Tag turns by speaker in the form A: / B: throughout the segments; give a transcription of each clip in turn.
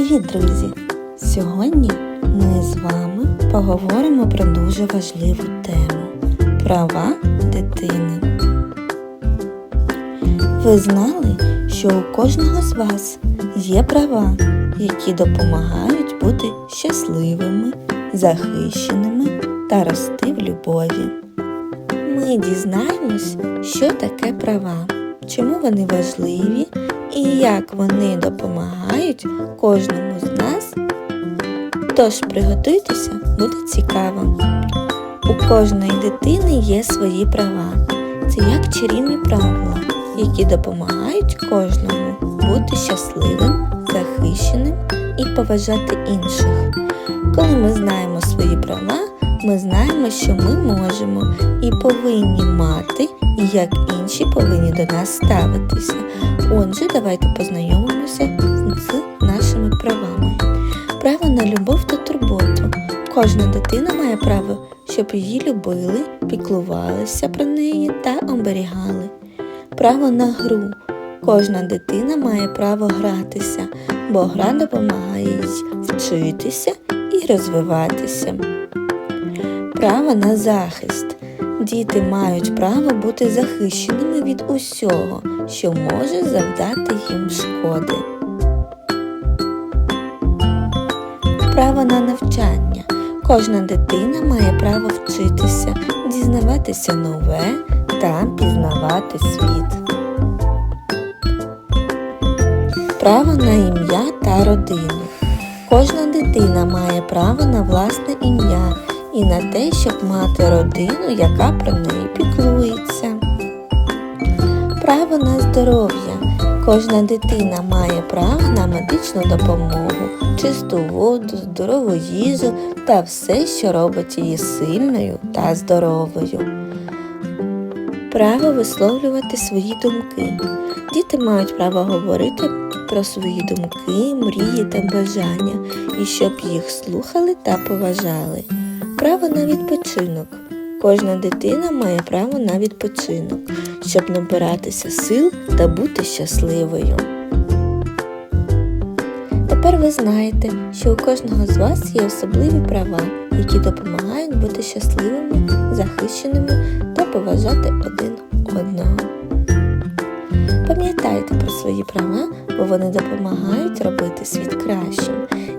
A: Привіт, друзі! Сьогодні ми з вами поговоримо про дуже важливу тему права дитини. Ви знали, що у кожного з вас є права, які допомагають бути щасливими, захищеними та рости в любові. Ми дізнаємось, що таке права, чому вони важливі і як вони допомагають кожному з нас. Тож приготуйтеся, буде цікаво. У кожної дитини є свої права. Це як чарівні правила, які допомагають кожному бути щасливим, захищеним і поважати інших. Коли ми знаємо свої права, ми знаємо, що ми можемо і повинні мати, і як інші повинні до нас ставитися. Отже, давайте познайомимося з нашими правами. Право на любов та турботу. Кожна дитина має право, щоб її любили, піклувалися про неї та оберігали. Право на гру. Кожна дитина має право гратися, бо гра допомагає їй вчитися і розвиватися. Право на захист. Діти мають право бути захищеними від усього, що може завдати їм шкоди. Право на навчання. Кожна дитина має право вчитися, дізнаватися нове та пізнавати світ. Право на ім'я та родину. Кожна дитина має право на власне ім'я і на те, щоб мати родину, яка про неї піклується. Право на здоров'я. Кожна дитина має право на медичну допомогу, чисту воду, здорову їжу та все, що робить її сильною та здоровою. Право висловлювати свої думки. Діти мають право говорити про свої думки, мрії та бажання, і щоб їх слухали та поважали. Право на відпочинок. Кожна дитина має право на відпочинок, щоб набиратися сил та бути щасливою. Тепер ви знаєте, що у кожного з вас є особливі права, які допомагають бути щасливими, захищеними та поважати один одного. Пам'ятайте про свої права, бо вони допомагають робити світ кращим.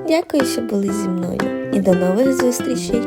A: Дякую, що були зі мною і до нових зустрічей!